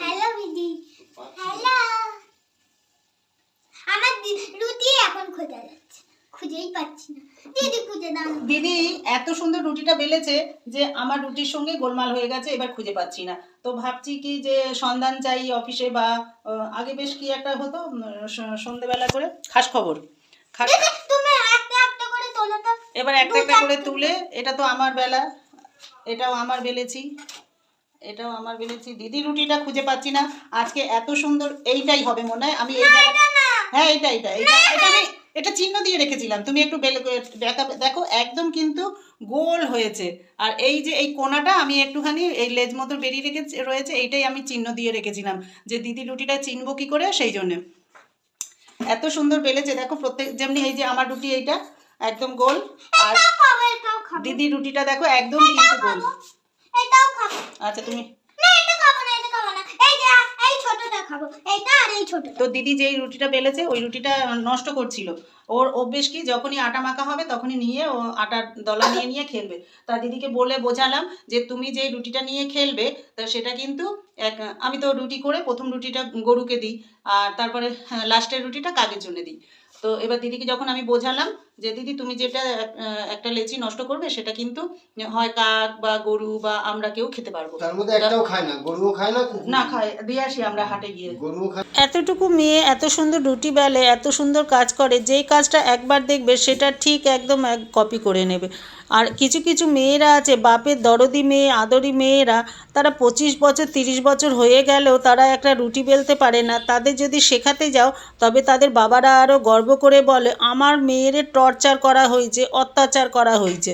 Hello দিদি hello আমার রুটি এখন খোঁজা যাচ্ছে। খুঁজেই পাচ্ছি না। দিদি খুঁজে দাও। দিদি এত সুন্দর রুটিটা বেলেছে যে আমার রুটির সঙ্গে গোলমাল হয়ে গেছে এবার খুঁজে পাচ্ছি না। তো ভাবছি কি যে সন্ধান চাই অফিসে বা আগে বেশ কি একটা হতো সন্ধেবেলা করে? খাস খবর। খাস এবার একটা একটা করে তুলে এটা তো আমার বেলা এটাও আমার বেলেছি। এটাও আমার বেলেছি দিদি রুটিটা খুঁজে পাচ্ছি না। আজকে এত সুন্দর এইটাই হবে মনে হয়। আমি হ্যাঁ এটা এটা এটা এটা আমি এটা চিহ্ন দিয়ে রেখেছিলাম। তুমি একটু দেখা- একদম কিন্তু গোল হয়েছে। আর এই যে এই কোনাটা আমি একটুখানি এই লেজ মতো বেরিয়ে রেখে রয়েছে এইটাই আমি চিহ্ন দিয়ে রেখেছিলাম যে দিদি রুটিটা চিনবো কি করে সেই জন্যে। এত সুন্দর বেলেছে। দেখো প্রত্যেক যেমনি এই যে আমার রুটি এইটা একদম গোল। আর দিদি রুটিটা দেখো একদম কিন্তু গোল। আচ্ছা তুমি তো দিদি যেই রুটিটা বেলেছে ওই রুটিটা নষ্ট করছিল। ওর অভ্যেস কি যখনই আটা মাখা হবে তখনই নিয়ে ও আটার দলা নিয়ে নিয়ে খেলবে। তা দিদিকে বলে বোঝালাম যে তুমি যেই রুটিটা নিয়ে খেলবে তা সেটা কিন্তু এক আমি তো রুটি করে প্রথম রুটিটা গরুকে দিই আর তারপরে হ্যাঁ, লাস্টের রুটিটা কাকের জন্য দিই। তো এবার দিদিকে যখন আমি বোঝালাম যে দিদি তুমি যেটা আহ, একটা লেচি নষ্ট করবে সেটা কিন্তু হয় কাক বা গরু বা আমরা কেউ খেতে পারব তার মধ্যে একটাও খায় না গরুও খায় না না খাই দিয়ে আসি আমরা হাটে গিয়ে। গরুও খায় এতটুকু মেয়ে এত সুন্দর রুটি বেলে এত সুন্দর কাজ করে যেই কাজটা একবার দেখবে সেটা ঠিক একদম এক কপি করে নেবে। আর কিছু কিছু মেয়েরা আছে বাপের দরদি মেয়ে আদরি মেয়েরা তারা পঁচিশ বছর তিরিশ বছর হয়ে গেলেও তারা একটা রুটি বেলতে পারে না। তাদের যদি শেখাতে যাও তবে তাদের বাবারা আরও গর্ব করে বলে আমার মেয়ের টর্চার করা হয়েছে, অত্যাচার করা হয়েছে।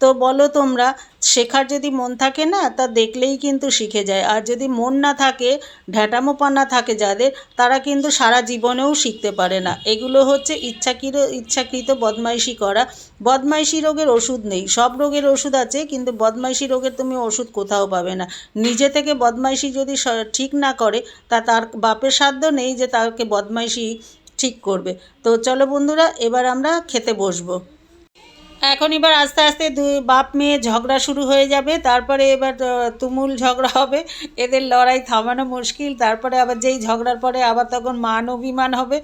তো বলো তোমরা, শেখার যদি মন থাকে না, তা দেখলেই কিন্তু শিখে যায়। আর যদি মন না থাকে ঢ্যাটামোপানা থাকে যাদের, তারা কিন্তু সারা জীবনেও শিখতে পারে না। এগুলো হচ্ছে ইচ্ছাকৃত ইচ্ছাকৃত বদমাইশি করা। বদমাইশি রোগের ওষুধ নেই। সব রোগের ওষুধ আছে, কিন্তু বদমাইশি রোগের তুমি ওষুধ কোথাও পাবে না। নিজে থেকে বদমাইশি যদি ঠিক না করে, তা তার বাপের সাধ্য নেই যে তাকে বদমাইশি ঠিক করবে। তো চলো বন্ধুরা, এবার আমরা খেতে বসবো। এখন এবার আস্তে আস্তে দুই বাপ মেয়ে ঝগড়া শুরু হয়ে যাবে। তারপরে এবার তুমুল ঝগড়া হবে। এদের লড়াই থামানো মুশকিল। তারপরে আবার যেই ঝগড়ার পরে আবার তখন মান অভিমান হবে।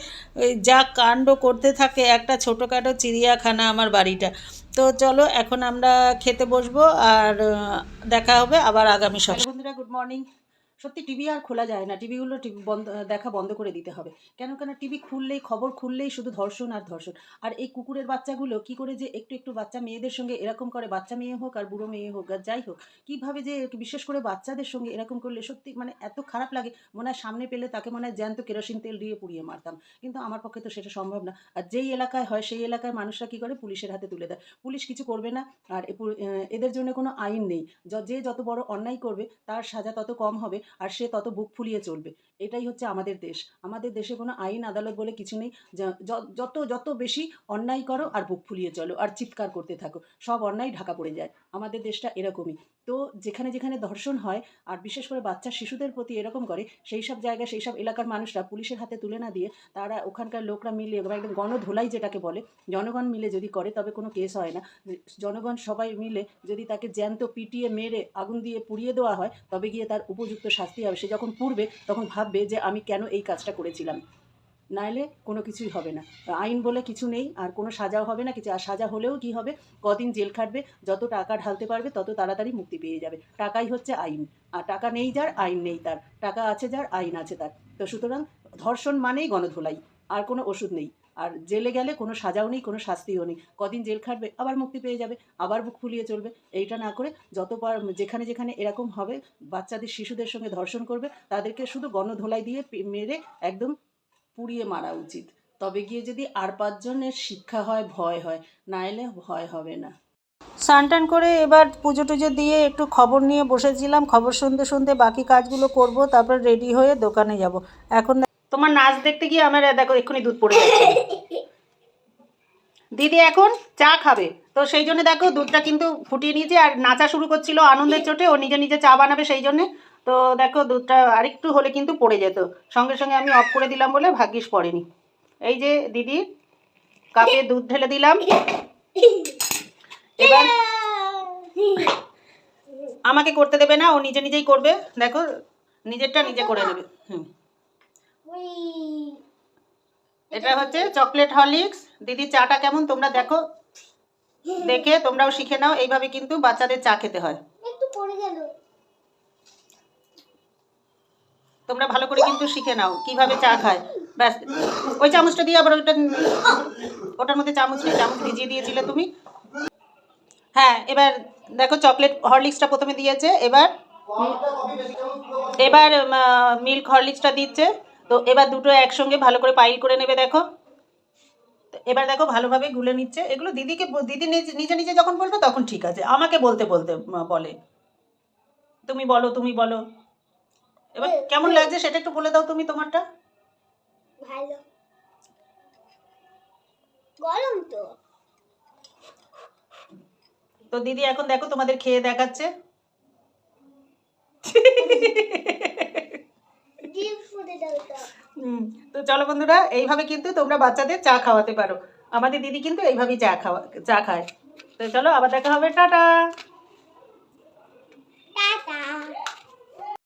যা কাণ্ড করতে থাকে একটা ছোটোখাটো চিড়িয়াখানা আমার বাড়িটা। তো চলো, এখন আমরা খেতে বসবো। আর দেখা হবে আবার আগামী সপ্তাহে। বন্ধুরা গুড মর্নিং সত্যি টিভি আর খোলা যায় না। টিভিগুলো টিভি বন্ধ, দেখা বন্ধ করে দিতে হবে। কেন কেন টিভি খুললেই, খবর খুললেই শুধু ধর্ষণ আর ধর্ষণ। আর এই কুকুরের বাচ্চাগুলো কি করে যে একটু একটু বাচ্চা মেয়েদের সঙ্গে এরকম করে, বাচ্চা মেয়ে হোক আর বুড়ো মেয়ে হোক আর যাই হোক, কীভাবে যে বিশেষ করে বাচ্চাদের সঙ্গে এরকম করলে সত্যি মানে এত খারাপ লাগে, মনে হয় সামনে পেলে তাকে মনে হয় জ্যান্ত কেরোসিন তেল দিয়ে পুড়িয়ে মারতাম। কিন্তু আমার পক্ষে তো সেটা সম্ভব না। আর যেই এলাকায় হয়, সেই এলাকায় মানুষরা কী করে পুলিশের হাতে তুলে দেয়। পুলিশ কিছু করবে না। আর এদের জন্য কোনো আইন নেই। যে যত বড় অন্যায় করবে, তার সাজা তত কম হবে। আর সে তত বুক ফুলিয়ে চলবে। এটাই হচ্ছে আমাদের দেশ। আমাদের দেশে কোনো আইন, আদালত বলে কিছু নেই। যত যত বেশি অন্যায় করো আর বুক ফুলিয়ে চলো আর চিৎকার করতে থাকো, সব অন্যায় ঢাকা পড়ে যায়। আমাদের দেশটা এরকমই। তো যেখানে যেখানে ধর্ষণ হয় আর বিশেষ করে বাচ্চা শিশুদের প্রতি এরকম করে, সেই সব জায়গায়, সেই সব এলাকার মানুষরা পুলিশের হাতে তুলে না দিয়ে তারা ওখানকার লোকরা মিলে বা একদম গণধোলাই যেটাকে বলে, জনগণ মিলে যদি করে তবে কোনো কেস হয় না। জনগণ সবাই মিলে যদি তাকে জ্যান্ত পিটিয়ে, মেরে, আগুন দিয়ে পুড়িয়ে দেওয়া হয়, তবে গিয়ে তার উপযুক্ত শাস্তি হবে, সে যখন পুড়বে তখন ভাববে যে আমি কেন এই কাজটা করেছিলাম। নাইলে কোনো কিছুই হবে না। আইন বলে কিছু নেই, আর কোনো সাজাও হবে না, কিছু আর সাজা হলেও কি হবে? কদিন জেল খাটবে, যত টাকা ঢালতে পারবে তত তাড়াতাড়ি মুক্তি পেয়ে যাবে। টাকাই হচ্ছে আইন। আর টাকা নেই যার, আইন নেই তার। টাকা আছে যার, আইন আছে তার। তো সুতরাং ধর্ষণ মানেই গণধোলাই, আর কোনো ওষুধ নেই। আর জেলে গেলে কোনো সাজাও নেই কোনো শাস্তিও নেই। কদিন জেল খাটবে আবার মুক্তি পেয়ে যাবে আবার বুক ফুলিয়ে চলবে। এইটা না করে যতবার যেখানে যেখানে এরকম হবে বাচ্চাদের শিশুদের সঙ্গে ধর্ষণ করবে তাদেরকে শুধু গণধোলাই দিয়ে মেরে একদম পুড়িয়ে মারা উচিত। তবে গিয়ে যদি আর পাঁচজনের শিক্ষা হয় ভয় হয় না এলে ভয় হবে না। স্নান টান করে এবার পুজো টুজো দিয়ে একটু খবর নিয়ে বসেছিলাম। খবর শুনতে শুনতে বাকি কাজগুলো করব তারপর রেডি হয়ে দোকানে যাব। এখন তোমার নাচ দেখতে গিয়ে আমার দেখো এক্ষুনি দুধ পড়ে যাচ্ছে। দিদি এখন চা খাবে। তো সেই জন্য দেখো দুধটা কিন্তু ফুটিয়ে নিয়েছে আর নাচা শুরু করছিল আনন্দের চোটে। ও নিজে নিজে চা বানাবে সেই জন্যে। তো দেখো দুধটা আরেকটু হলে কিন্তু পড়ে যেত। সঙ্গে সঙ্গে আমি অফ করে দিলাম বলে ভাগ্যিস পড়েনি। এই যে দিদি, কাপে দুধ ঢেলে দিলাম। এবার আমাকে করতে দেবে না, ও নিজে নিজেই করবে। দেখো, নিজেরটা নিজে করে নেবে। হুম। এটা হচ্ছে চকলেট হরলিক্স দিদি চাটা কেমন? তোমরা দেখো। দেখে তোমরাও শিখে নাও। এইভাবে কিন্তু বাচ্চাদের চা খেতে হয়। একটু পড়ে গেল। তোমরা ভালো করে কিন্তু শিখে নাও কীভাবে চা খায়। ব্যাস। ওই চামচটা দিয়ে আবার ওটা ওটার মধ্যে চামচ নেই চামচ ভিজিয়ে দিয়েছিলে তুমি। হ্যাঁ এবার দেখো চকলেট হরলিক্সটা প্রথমে দিয়েছে। এবার এবার মিল্ক হরলিক্সটা দিচ্ছে। তো এবার দুটো একসঙ্গে ভালো করে পাইল করে নেবে দেখো। এবার দেখো ভালোভাবে গুলে নিচ্ছে। এগুলো দিদিকে দিদি নিজ- নিজে নিজে যখন বলবে তখন ঠিক আছে। আমাকে বলতে বলতে বলে। তুমি বলো তুমি বলো। এবার কেমন লাগছে সেটা একটু বলে দাও তুমি তোমারটা। ভালো। গরম তো। তো দিদি এখন দেখো তোমাদের খেয়ে দেখাচ্ছে ডিম ফুটে দাও তো হুম, তো চলো বন্ধুরা, এইভাবে কিন্তু তোমরা বাচ্চাদের চা খাওয়াতে পারো। আমাদের দিদি কিন্তু এইভাবেই চা খাওয়া, চা খায়। তো চলো আবার দেখা হবে, টাটা।